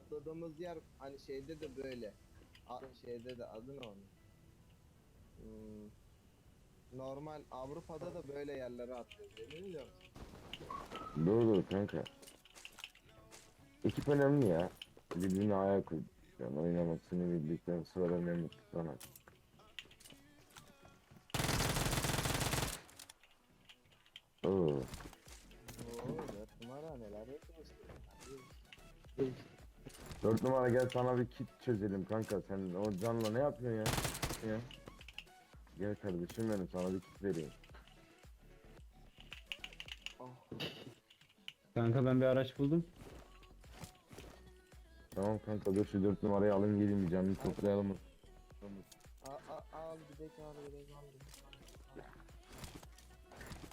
atladığımız yer hani şeyde de böyle. A- şeyde de adı ne onun? Hmm, normal Avrupa'da da böyle yerlere atlıyoruz. Emin biliyor musun? Doğru kanka. Ekip önemli ya. Birbirine ayak uyduruyorsun. Oynamasını bildikten sonra ne mutlu sana. Oo. Oo, numara neler yapıyorsun? Dört numara gel sana bir kit çözelim kanka. Sen o canla ne yapıyorsun ya? Ya. Gel kardeşim benim sana bir kit vereyim. Kanka ben bir araç buldum. Tamam kanka dur şu dört numarayı alayım geleyim bir canını toplayalım. Al, al, al gidelim al gidelim al gidelim.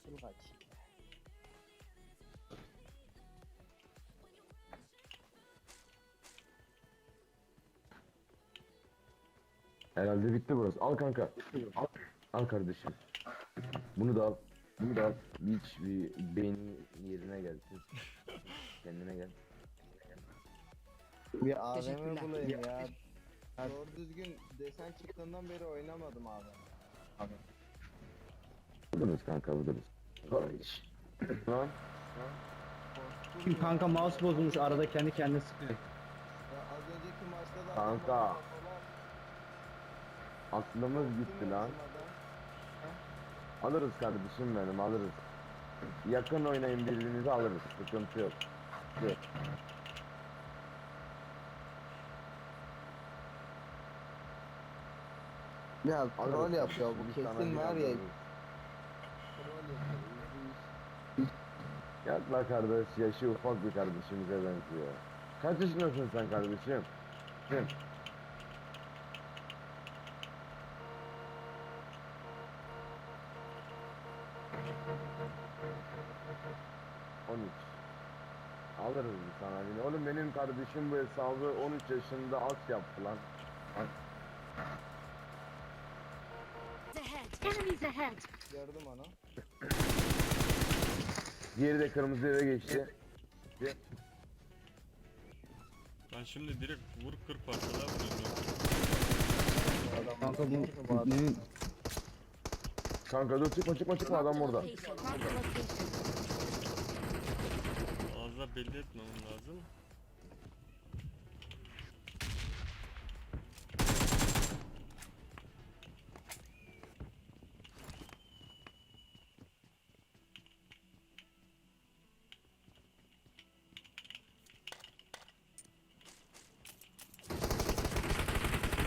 Dur kaç. Herhalde bitti burası. Al kanka. Al, al kardeşim. Bunu da al. Bunu da al. Hiç bir beynin yerine gelsin. Kendine gel. Bir AVM Teşekkürler. bulayım ya. Doğru düzgün desen çıktığından beri oynamadım abi. Buluruz kanka buluruz. Kardeş. Lan. Kim kanka mouse bozulmuş arada kendi kendine sıkıyor. Ya az önceki maçta da Kanka. Aklımız gitti lan. Alırız kardeşim benim alırız. Yakın oynayın birbirinizi alırız. Sıkıntı yok. Yok. Ya troll yapıyor bu kesin var ya. Yapma kardeş yaşı ufak bir kardeşimize benziyor. Kaç yaşındasın sen kardeşim? Kim? On üç. Alırız bir sana yine. Oğlum benim kardeşim bu hesabı 13 yaşında at yaptı lan. ahead. Enemies ahead. Gördüm onu. Diğeri de kırmızı eve geçti. Ben şimdi direkt vur kır parçalar vuruyorum. Kanka bu bu ne? Kanka dur çıkma çıkma çıkma adam orada. Ağızla belli etmemem lazım.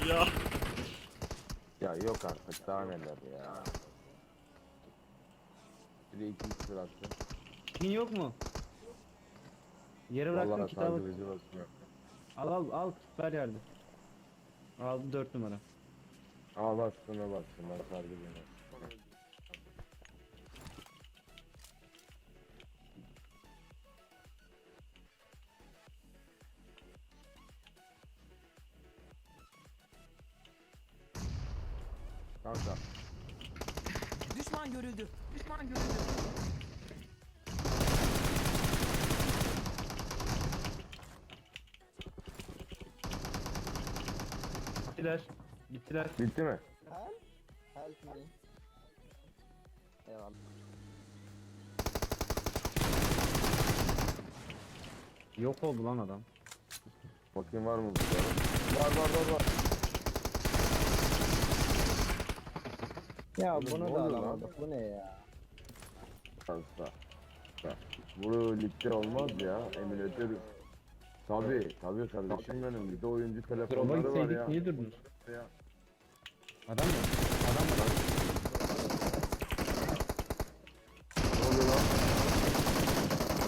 Ya Ya yok artık daha neler ya. De iki sırası. Kitin yok mu? Yere bıraktım Vallahi kitabı. Al al al kitler yerde. Aldı 4 numara. Aa bastığına bastım ben sardı beni. Kanka Düşman görüldü. Düşman görüldü. Gittiler. Gittiler. bitti mi? Help. Help me. Eyvallah. Yok oldu lan adam. Bakayım var mı burada? Var var var var. Ya Oğlum, bunu ne da oluyor lan? alamadık. Bu ne ya? Fazla. Bak, Bu ligde olmaz ya. Emülatör. Tabi tabi kardeşim benim. Bir de oyuncu Drop'a telefonları var gitseydik ya. niye durdunuz? ya. Adam mı? Adam mı lan? Ne oluyor lan?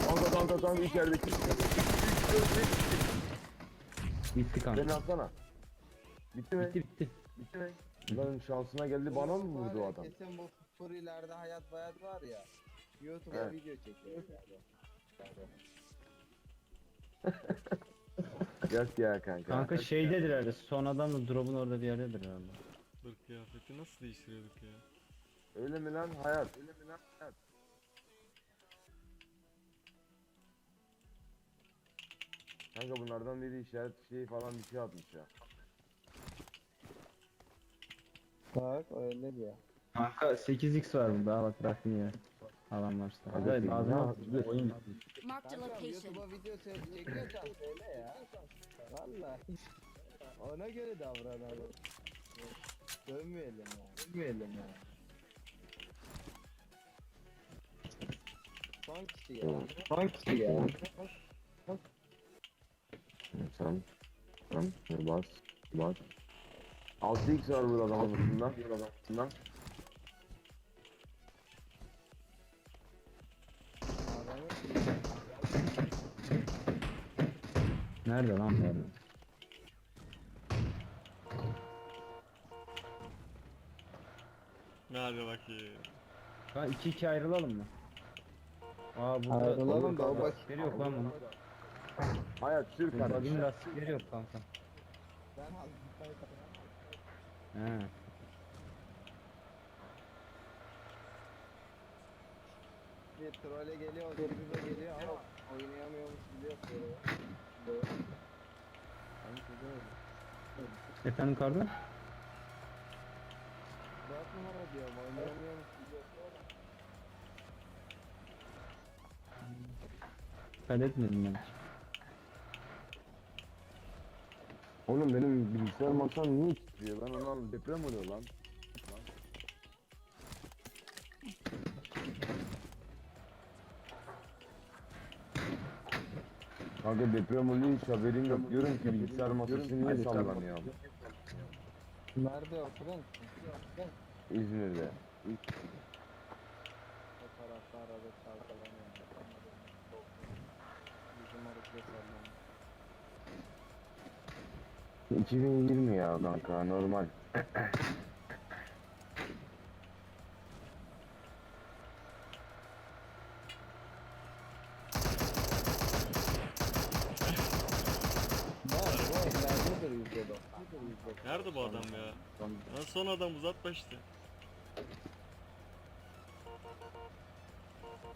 Kanka kanka kanka içerideki. Bitti kanka. Beni alsana. Bitti mi? Bitti bitti. Bitti mi? Lan şansına geldi bana mı vurdu adam? Kesin bu furilerde hayat bayat var ya. YouTube'a Evet. video çekiyor. Yok ya kanka. Kanka şeydedir herhalde. Son adam da drop'un orada bir yerdedir herhalde. dur kıyafeti nasıl değiştiriyorduk ya? Öyle mi lan hayat? Öyle mi lan hayat? Kanka bunlardan biri işaret şeyi falan bir şey atmış ya. Bak öyle diyor. Kanka 8x var burada bak bıraktım ya. Adam varsa. Hadi ağzına. Oyun bitti. Marked a location. YouTube'a video çek- çekiyorsan söyle ya. Valla. Ona göre davranalım. Dönmeyelim ya. Dönmeyelim ya. Son kişi ya. Son kişi ya. Sen. Sen. Bas. Bas. 6x var burada adamın. Burada üstünden. Nerede lan bu adam? Hadi bakayım. Kanka 2-2 ayrılalım mı? Aa burada Ayrılalım da bak. lastikleri yok lan bunun. Hayat sür Bugün kardeşim. lastikleri yok kanka. Ben aldım. He. Bir trole geliyor, birbirine geliyor ama oynayamıyormuş biliyor böyle. Sanki böyle. Efendim kardeşim? Dört numara diyorum, oynayamıyormuş biliyor. Dikkat etmedim ben hiç. Oğlum benim bilgisayar masam niye titriyor? Ben onu anlamadım. Deprem oluyor lan. Kanka deprem oluyor hiç haberim yok. Diyorum ki bilgisayar masası niye sallanıyor? Nerede oturuyorsun? İzmir'de. O tarafta arada çalkalanıyor. Bizim orada sallanıyor. 2020 ya kanka normal. Nerede bu adam ya? Lan son adam uzatma işte.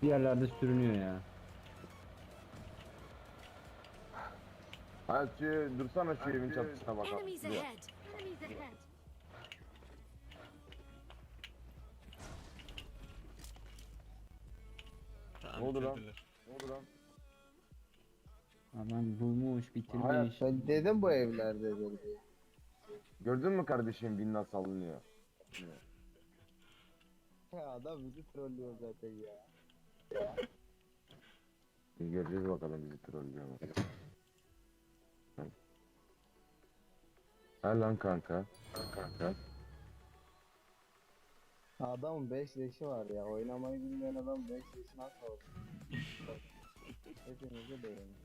Bir yerlerde sürünüyor ya. Hayat şu dursana şu evin çatısına bakalım. Enemies Ya. ahead. Enemies ahead. Tamam Ne oldu lan? bitirdiler. Ne oldu lan? Adam bulmuş, bitirmiş. Hayat, Ben dedim bu evlerdedir diye. Gördün mü kardeşim bin nasıl sallanıyor? Ya adam bizi trollüyor zaten ya. Bir göreceğiz bakalım bizi trollüyor mu. Ha lan kanka. Kanka. Adamın 5 leşi var ya. Oynamayı bilmeyen adam 5 leşi nasıl olsun? Hepinize beğenin.